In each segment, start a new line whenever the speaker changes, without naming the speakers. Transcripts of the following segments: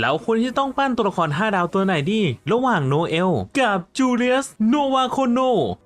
แล้วคนที่ต้องปั้นตัวละคร 5 ดาวตัวไหนดี ระหว่างโนเอล กับจูเลียสโนวาโคโน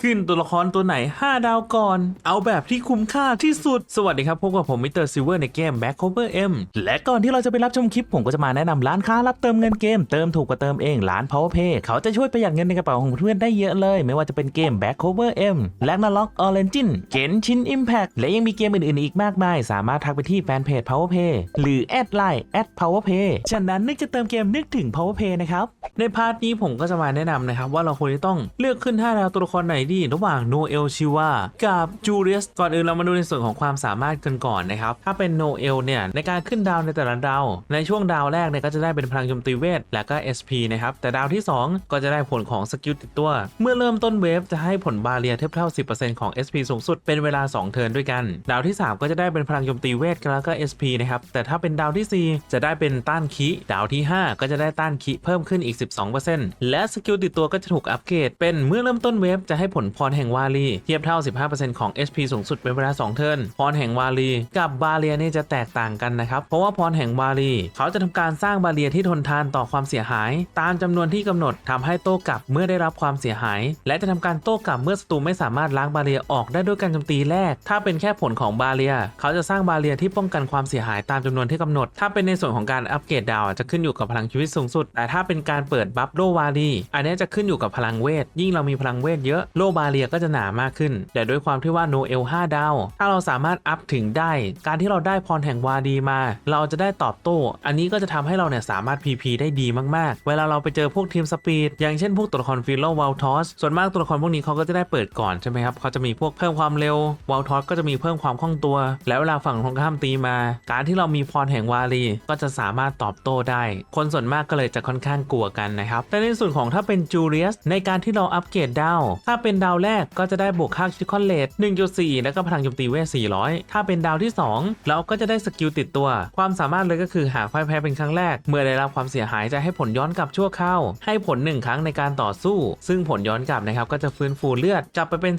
ขึ้นตัวละครตัวไหน 5 ดาวก่อน เอาแบบที่คุ้มค่าที่สุด สวัสดีครับ พบกับผมมิสเตอร์ซิเวอร์ในเกม Back Cover M และก่อนที่เราจะไปรับชมคลิป ผมก็จะมาแนะนำร้านค้ารับเติมเงินเกม เติมถูกกว่าเติมเองร้าน Powerpay เขาจะช่วยประหยัดเงินในกระเป๋าของเพื่อนได้เยอะเลย ไม่ว่าจะเป็นเกม Back Cover M และ n a l o g Origin เกนชิน Impact และยังมีเกมอื่นๆอีกมากมาย สามารถทักไปที่แฟนเพจ Powerpay หรือแอดไลน์แอด @powerpay ฉะนั้นนึกจะเติมเกมนึกถึง power play นะครับ ในพาร์ทนี้ผมก็จะมาแนะนำนะครับ ว่าเราควรจะต้องเลือกขึ้น 5 ดาวตัวละครไหนดี ระหว่างโนเอลชิวากับจูเลียสก่อนอื่นเรามาดูในส่วนของความสามารถกันก่อนนะครับ ถ้าเป็นโนเอลเนี่ยในการขึ้นดาวในแต่ละดาว ในช่วงดาวแรกเนี่ยก็จะได้เป็นพลังโจมตีเวทและก็ SP นะครับแต่ดาวที่ 2 ก็จะได้ผลของสกิลติดตัว เมื่อเริ่มต้นเวฟจะให้ผลบาเรียเทียบเท่า 10%ของ SP สูงสุดเป็นเวลา 2 เทิร์นด้วยกัน ดาวที่ 3 ก็จะได้เป็นพลังโจมตีเวทแล้วก็ SP นะครับแต่ถ้าเป็นดาวที่ 4 จะได้เป็นต้านคิดาวาวที่ 5 ก็จะได้ต้านคิเพิ่มขึ้นอีก 12%และสกิลติดตัวก็จะถูกอัปเกรดเป็นเมื่อเริ่มต้นเวฟจะให้ผลพรแห่งวาลีเทียบเท่า 15%ของ HP สูงสุดเป็นเวลา2เทิร์นพรแห่งวาลีกับบาเรียนี่จะแตกต่างกันนะครับ เพราะว่าพรแห่งวาลีเขาจะทำการสร้างบาเรียที่ทนทานต่อความเสียหาย ตามจำนวนที่กำหนดทำให้โต้กลับเมื่อได้รับความเสียหาย และจะทำการโต้กลับเมื่อศัตรูไม่สามารถล้างบาเรียออกได้ด้วยการโจมตีแรก ถ้าเป็นแค่ผลของบาเรีย เขาจะสร้างบาเรียที่ป้องกันความเสียหายตามจำนวนที่กำหนด ถ้าเป็นในส่วนของการอัปเกรดดาวจะขึ้นอยู่กับพลังชีวิตสูงสุด แต่ถ้าเป็นการเปิดบัฟโลวารีอันนี้จะขึ้นอยู่กับพลังเวท ยิ่งเรามีพลังเวทเยอะโลบาเรียก็จะหนามากขึ้น แต่ด้วยความที่ว่าโนเอล5ดาว ถ้าเราสามารถอัพถึงได้ การที่เราได้พรแห่งวาดีมา เราจะได้ตอบโต้ อันนี้ก็จะทำให้เราเนี่ยสามารถ PP ได้ดีมากๆ เวลาเราไปเจอพวกทีมสปีด อย่างเช่นพวกตัวละครฟิลโลวอลทอส ส่วนมากตัวละครพวกนี้เขาก็จะได้เปิดก่อนใช่ไหมครับ เขาจะมีพวกเพิ่มความเร็ววอลทอสก็จะมีเพิ่มความคล่องตัว แล้วเวลาฝั่งตรงข้ามตีมา การที่เรามีพรแห่งวารีก็จะสามารถตอบโต้ได้คนส่วนมากก็เลยจะค่อนข้างกลัวกันนะครับแต่ในส่วนของถ้าเป็นจูเลียสในการที่เราอัปเกรดดาวถ้าเป็นดาวแรกก็จะได้บวกค่าคิดคอนเลต1.4 แล้วก็พลังโจมตีเวท400 ถ้าเป็นดาวที่ 2 เราก็จะได้สกิลติดตัว ความสามารถเลยก็คือหากพ่ายแพ้เป็นครั้งแรก เมื่อได้รับความเสียหายจะให้ผลย้อนกลับชั่วคราวให้ผล 1 ครั้งในการต่อสู้ ซึ่งผลย้อนกลับนะครับก็จะฟื้นฟูเลือดกลับไปเป็น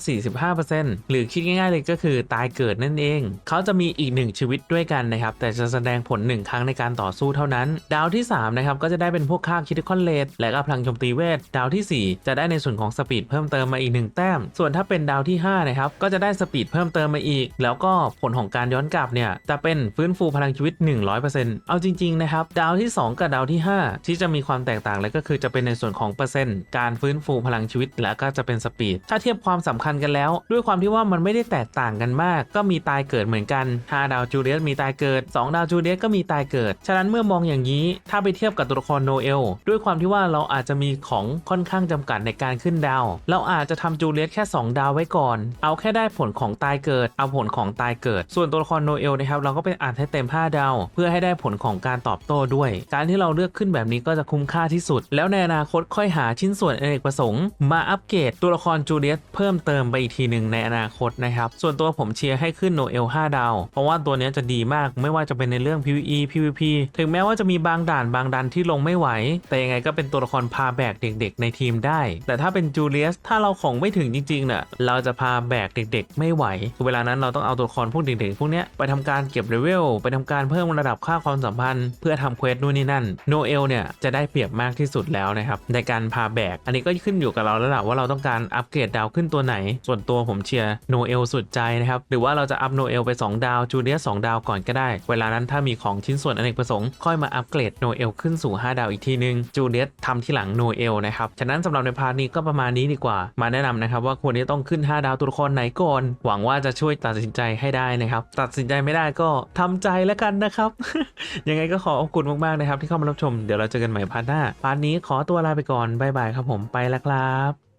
45%หรือคิดง่ายๆเลยก็คือตายเกิดนั่นเอง เขาจะมีอีก 1 ชีวิตด้วยกันนะครับแต่จะแสดงผล 1 ครั้งในการต่อสู้เท่านั้น ดาวที่3นะครับก็จะได้เป็นพวกค่าคิดคอนเลตและก็พลังโจมตีเวท ดาวทีสี่ 4 จะได้ในส่วนของสปีดเพิ่มเติมมาอีก 1 แต้ม ส่วนถ้าเป็นดาวที่5นะครับก็จะได้สปีดเพิ่มเติมมาอีก แล้วก็ผลของการย้อนกลับเนี่ยจะเป็นฟื้นฟูพลังชีวิต 100%เอาจริงๆนะครับดาวที่ 2 กับดาวที่ 5 ที่จะมีความแตกต่างเลยก็คือจะเป็นในส่วนของเปอร์เซ็นต์การฟื้นฟูพลังชีวิตและก็จะเป็นสปีดถ้าเทียบความสำคัญกันแล้ว ด้วยความที่ว่ามันไม่ได้แตกต่างกันมาก ก็มีตายเกิดเหมือนกัน5ดาวจูเลียสมีตายเกิด 2 ดาวจูเลียสก็มีตายเกิด ฉะนั้นเมื่อมองอย่างนี้ถ้าไปเทียบกับตัวละครโนเอลด้วยความที่ว่าเราอาจจะมีของค่อนข้างจำกัดในการขึ้นดาว เราอาจจะทำจูเลียสแค่ 2 ดาวไว้ก่อน เอาแค่ได้ผลของตายเกิด เอาผลของตายเกิด ส่วนตัวละครโนเอลนะครับเราก็ไปอ่านให้เต็ม5ดาว เพื่อให้ได้ผลของการตอบโต้ด้วย การที่เราเลือกขึ้นแบบนี้ก็จะคุ้มค่าที่สุด แล้วในอนาคตค่อยหาชิ้นส่วนอเนกประสงค์มาอัปเกรดตัวละครจูเลียสเพิ่มเติมไปอีกทีหนึ่งในอนาคตนะครับส่วนตัวผมเชียร์ให้ขึ้นโนเอล5ดาว เพราะว่าตัวนี้จะดีมากไม่ว่าจะเป็นในเรื่อง PVE PVP ถึงแม้ว่าจะมีบางดานบางดันที่ลงไม่ไหว แต่ยังไงก็เป็นตัวละครพาแบกเด็กๆ ในทีมได้ แต่ถ้าเป็นจูเลียสถ้าเราของไม่ถึงจริงๆเน่ะเราจะพาแบกเด็ก ๆ ไม่ไหว เวลานั้นเราต้องเอาตัวละครพวกเด็กๆพวกเนี้ยไปทำการเก็บเลเวลไปทำการเพิ่มระดับค่าความสัมพันธ์ เพื่อทำเควสนู่นนี่นั่นโนเอลเนี่ยจะได้เปรียบมากที่สุดแล้วนะครับในการพาแบก อันนี้ก็ขึ้นอยู่กับเราแล้วล่ะว่าเราต้องการอัปเกรดดาวขึ้นตัวไหน ส่วนตัวผมเชียร์โนเอลสุดใจนะครับหรือว่าเราจะอัพโนเอลไป 2 ดาวจูเลียส2ดาวก่อนก็ได้ เวลานั้นถ้ามีของชิ้นส่วนอเนกประสงค์ค่อยมาอัปเกรดโนเอลขึ้นสู่ 5 ดาวอีกทีนึง จูเลียตทำที่หลังโนเอลนะครับ ฉะนั้นสำหรับในพาร์ทนี้ก็ประมาณนี้ดีกว่า มาแนะนำนะครับว่าควรจะต้องขึ้น 5 ดาวตัวละครไหนก่อน หวังว่าจะช่วยตัดสินใจให้ได้นะครับ ตัดสินใจไม่ได้ก็ทำใจแล้วกันนะครับ ยังไงก็ขอขอบคุณมากๆนะครับที่เข้ามารับชม เดี๋ยวเราเจอกันใหม่พาร์ทหน้า พาร์ทนี้ขอตัวลาไปก่อน บ๊ายบายครับผม ไปแล้วครับ